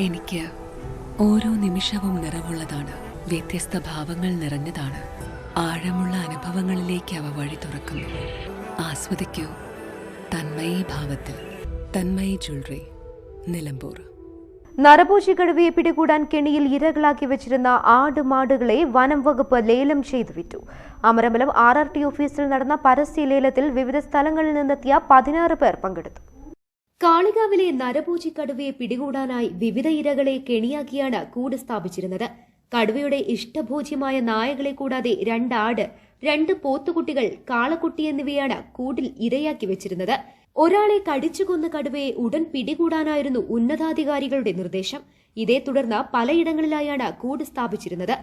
എനിക്ക് ഓരോ നിമിഷവും നിറവുള്ളതാണ്. വ്യത്യസ്ത ഭാവങ്ങൾ നിറഞ്ഞതാണ്. ആഴമുള്ള അനുഭവങ്ങളിലേക്ക് അവ വഴി തുറക്കുന്നു. ആസ്വദിക്കൂ. തന്മയി ഭാവത്തിൽ. തന്മയി ജ്വല്ലറി. നിലമ്പൂർ. നരഭോജി കടുവയെ പിടികൂടാൻ കെണിയിൽ ഇരകളാക്കി വെച്ചിരുന്ന ആടുമാടുകളെ വനം വകുപ്പ് ലേലം ചെയ്തു വിറ്റു. അമരമ്പലം ആർ ആർ ടി ഓഫീസിൽ നടന്ന പരസ്യ ലേലത്തിൽ വിവിധ സ്ഥലങ്ങളിൽ നിന്നെത്തിയ പതിനാറ് പേർ പങ്കെടുത്തു. കാളികാവിലെ നരഭോജി കടുവയെ പിടികൂടാനായി വിവിധ ഇരകളെ കെണിയാക്കിയാണ് കൂട് സ്ഥാപിച്ചിരുന്നത്. കടുവയുടെ ഇഷ്ടഭോജ്യമായ നായകളെ കൂടാതെ രണ്ടാട് രണ്ട് പോത്തുകുട്ടികൾ കാളക്കുട്ടി എന്നിവയാണ് കൂടിൽ ഇരയാക്കി വെച്ചിരുന്നത്. ഒരാളെ കടിച്ചുകൊന്ന കടുവയെ ഉടൻ പിടികൂടാനായിരുന്നു ഉന്നതാധികാരികളുടെ നിർദ്ദേശം. ഇതേ തുടർന്ന് പലയിടങ്ങളിലായാണ് കൂട് സ്ഥാപിച്ചിരുന്നത്.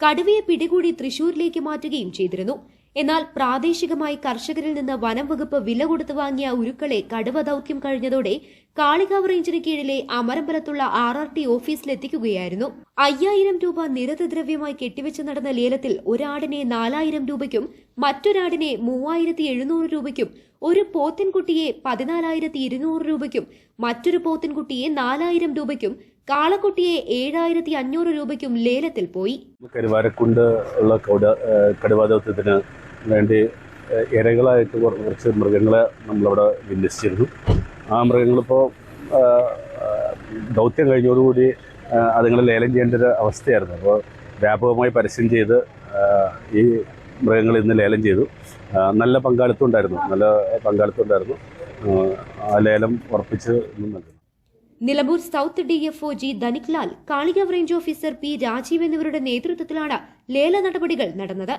കടുവയെ പിടികൂടി തൃശൂരിലേക്ക് മാറ്റുകയും ചെയ്തിരുന്നു. എന്നാൽ പ്രാദേശികമായി കർഷകരിൽ നിന്ന് വനം വകുപ്പ് വില കൊടുത്തു വാങ്ങിയ ഉരുക്കളെ കടുവ ദൌത്യം കഴിഞ്ഞതോടെ കാളികാവ് റേഞ്ചിന് കീഴിലെ അമരമ്പലത്തുള്ള ആർ ആർ ടി ഓഫീസിലെത്തിക്കുകയായിരുന്നു. അയ്യായിരം രൂപ നിരതദ്രവ്യമായി കെട്ടിവെച്ച് നടന്ന ലേലത്തിൽ ഒരാടിനെ നാലായിരം രൂപയ്ക്കും മറ്റൊരാടിനെ മൂവായിരത്തി എഴുന്നൂറ് രൂപയ്ക്കും ഒരു പോത്തിൻകുട്ടിയെ പതിനാലായിരത്തി ഇരുന്നൂറ് രൂപയ്ക്കും മറ്റൊരു പോത്തിൻകുട്ടിയെ നാലായിരം രൂപയ്ക്കും കാളക്കുട്ടിയെ ഏഴായിരത്തി അഞ്ഞൂറ് രൂപയ്ക്കും ലേലത്തിൽ പോയി. കരുവാരക്കുണ്ട് ഉള്ള കടുവാദത്തിന് വേണ്ടി ഇരകളായിട്ട് കുറ- കുറച്ച് മൃഗങ്ങളെ നമ്മളവിടെ വിന്യസിച്ചിരുന്നു. ആ മൃഗങ്ങളിപ്പോൾ ദൗത്യം കഴിഞ്ഞതോടുകൂടി അതുങ്ങളെ ലേലം ചെയ്യേണ്ട ഒരു അവസ്ഥയായിരുന്നു. അപ്പോൾ വ്യാപകമായി പരസ്യം ചെയ്ത് ഈ മൃഗങ്ങൾ ഇന്ന് ലേലം ചെയ്തു. നല്ല പങ്കാളിത്തം ഉണ്ടായിരുന്നു. നല്ല പങ്കാളിത്തം ഉണ്ടായിരുന്നു. ആ ലേലം ഉറപ്പിച്ച് നൽകുന്നു. Nilambur south O G Dhaniklal Kalikavu range officer P Rajeev എന്നിവരുടെ നേതൃത്വത്തിലാണ് ലേല നടപടികൾ നടന്നത്.